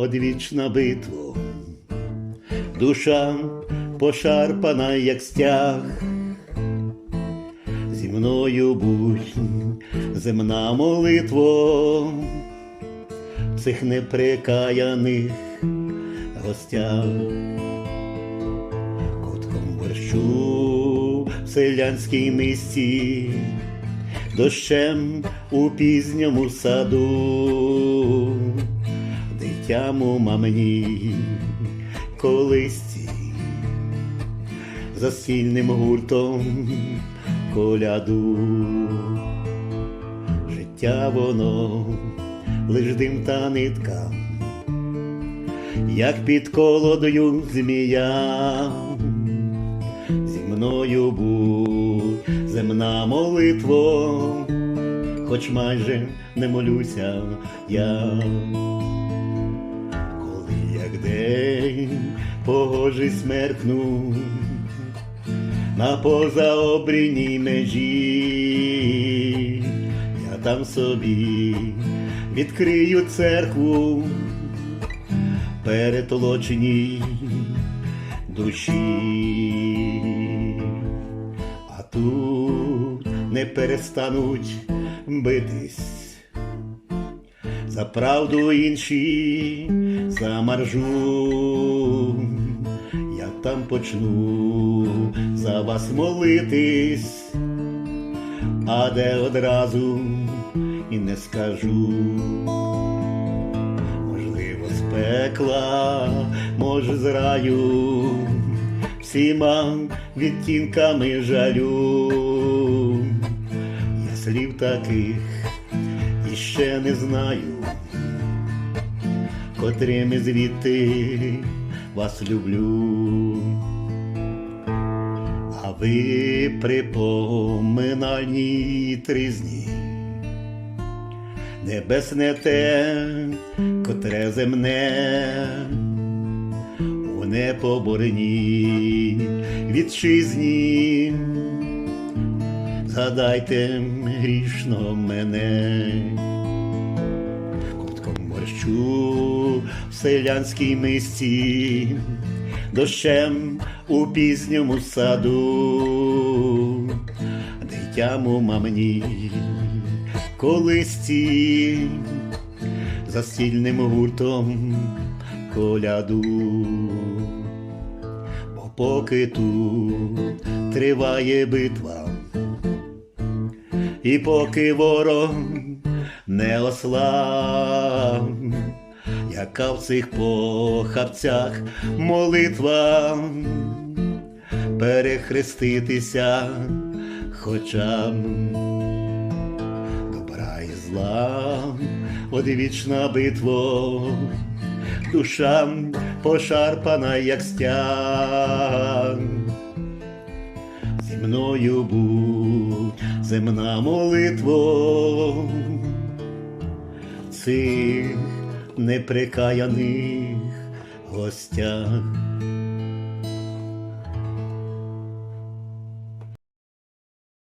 одвічна битва, душа пошарпана, як стяг. Зі мною будь земна молитва цих неприкаяних гостях. Котком борщу в селянській мисті, дощем у пізньому саду, дитяму мамині. Колисці, за сильним гуртом коляду. Життя воно лиш дим та нитка, як під колодою змія, зі мною будь земна молитва, хоч майже не молюся я, день погожий смеркну. На позаобріній межі, я там собі відкрию церкву. Перетолоченій душі, а тут не перестануть битись. За правду інші, за маржу. Я там почну за вас молитись, а де одразу і не скажу. Можливо, з пекла, може, з раю, всіма відтінками жалю. Я слів таких іще не знаю, котрими звідти вас люблю. А ви при тризні небесне те, котре земне у непоборній вітчизні. Згадайте грішно мене, борщу в селянській мисті, дощем у пізньому саду, дитяму мамні колисті, за стільним гуртом коляду. Бо поки тут триває битва, і поки ворог не ослав, яка в цих похабцях молитва? Перехреститися хоча добра і зла, одвічна битва, душа пошарпана, як стяг. Зі мною будь земна молитва цих неприкаяних гостях.